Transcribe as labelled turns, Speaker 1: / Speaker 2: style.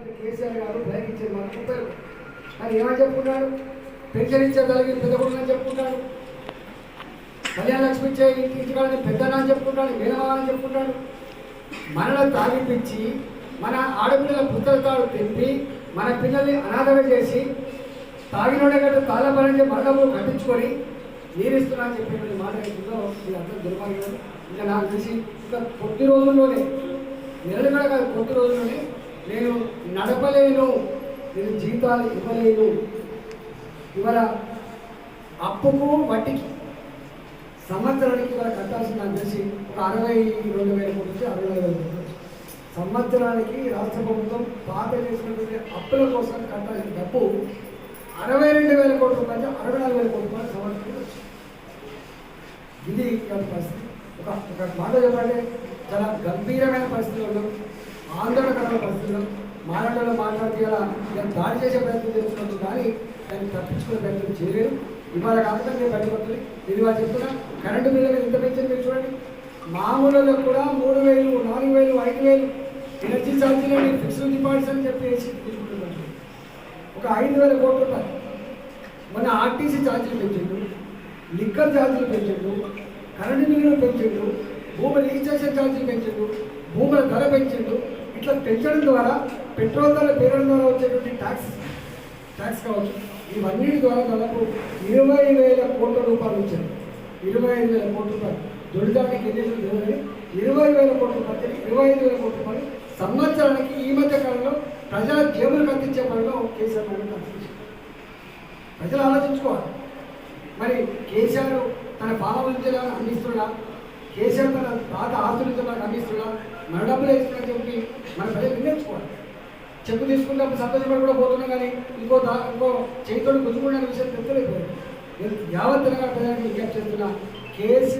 Speaker 1: కేసీఆర్ గారు ప్రయోగించారు మన అది ఏమని చెప్పుకున్నాడు పెన్షన్ తలకి పెద్ద కొడుకు అని చెప్పుకుంటాడు కళ్యాణ లక్ష్మి ఇచ్చే ఇంటికాడని పెద్దనా అని చెప్పుకుంటాడు మేనమావని చెప్పుకుంటాడు మనలో తాగిపించి మన ఆడపిల్లల పుస్తకాలు తిప్పి మన పిల్లల్ని అనాథమే చేసి తాగినోడే గట్టు తాళపడి మరణము కట్టించుకొని నీరిస్తున్నా అని చెప్పి మాట ఏంటో ఇది అర్థం ఇంకా నాకు తెలిసి ఇంకా కొద్ది రోజుల్లోనే నెలలు కూడా కాదు కొద్ది రోజుల్లోనే నేను నడపలేను నేను జీతాలు ఇవ్వలేను. ఇవాళ అప్పుకు వడ్డీకి సంవత్సరానికి ఇవాళ కట్టాల్సిన నాకు తెలిసి ఒక అరవై రెండు వేల కోట్ల నుంచి అరవై వేల కోట్ల. సంవత్సరానికి రాష్ట్ర ప్రభుత్వం పాత చేసినటువంటి అప్పుల కోసం కట్టాల్సిన డబ్బు అరవై రెండు వేల కోట్ల రూపాయలు అరవై నాలుగు వేల కోట్ల రూపాయలు సంవత్సరానికి వచ్చింది. ఇది ఇవాళ పరిస్థితి. ఒక ఒక మాట చెప్పాలంటే చాలా గంభీరమైన పరిస్థితి ఉండదు ఆందోళనకరమైన పరిస్థితులు మాట్లాడాలో మాట్లాడితే ఇలా నేను దాడి చేసే ప్రయత్నం చేస్తున్నట్టు కానీ దాన్ని తప్పించుకునే ప్రయత్నం చేయలేదు. ఇవాళ కాకుండా నేను బయటపడుతుంది ఇది వాళ్ళు చెప్తున్నా కరెంటు బిల్లు మీద ఇంత పెంచింది మీరు చూడండి. మామూలులో కూడా మూడు వేలు నాలుగు వేలు ఐదు వేలు ఎనర్జీ ఛార్జీలు ఫిక్స్డ్ డిపాజిట్స్ అని చెప్పేసి తీసుకుంటున్నాను ఒక ఐదు వేల కోట్ల రూపాయలు మన ఆర్టీసీ ఛార్జీలు పెంచిండు లిక్కర్ ఛార్జీలు పెంచిండు కరెంటు బిల్లులు పెంచిండు భూమి రిజిస్ట్రేషన్ ఛార్జీలు పెంచిండు భూముల ధర పెంచిండు ఇట్లా పెంచడం ద్వారా పెట్రోల్ ధర పేరడం ద్వారా వచ్చేటువంటి ట్యాక్స్ ట్యాక్స్ కావచ్చు. ఇవన్నీ ద్వారా దాదాపు ఇరవై వేల కోట్ల రూపాయలు వచ్చాయి. ఇరవై ఐదు వేల కోట్ల రూపాయలు. దొడిదానికి ఎన్ని ఇరవై ఇరవై వేల కోట్ల రూపాయలు ఇరవై ఐదు వేల కోట్ల రూపాయలు సంవత్సరానికి ఈ మధ్య కాలంలో ప్రజల జేబులు అందించే పనిలో కేసీఆర్ గారు ప్రజలు ఆలోచించుకోవాలి. మరి కేసీఆర్ తన పాలన అందిస్తున్నా కేసీఆర్ తన పాత ఆస్తులతో మనకు అందిస్తున్నా మన డబ్బులు ఇస్తున్నా చెప్పి మన ప్రజలు నిర్ణయించుకోవాలి చెప్పు తీసుకున్నప్పుడు సంతోషపడి కూడా పోతున్నాం కానీ ఇంకో దా ఇంకో చేతితో గుంజుకునే విషయం తెలియలేదు యావత్ తెలంగాణ ప్రజలకు విజ్ఞప్తి చేస్తున్నా. కేసీఆర్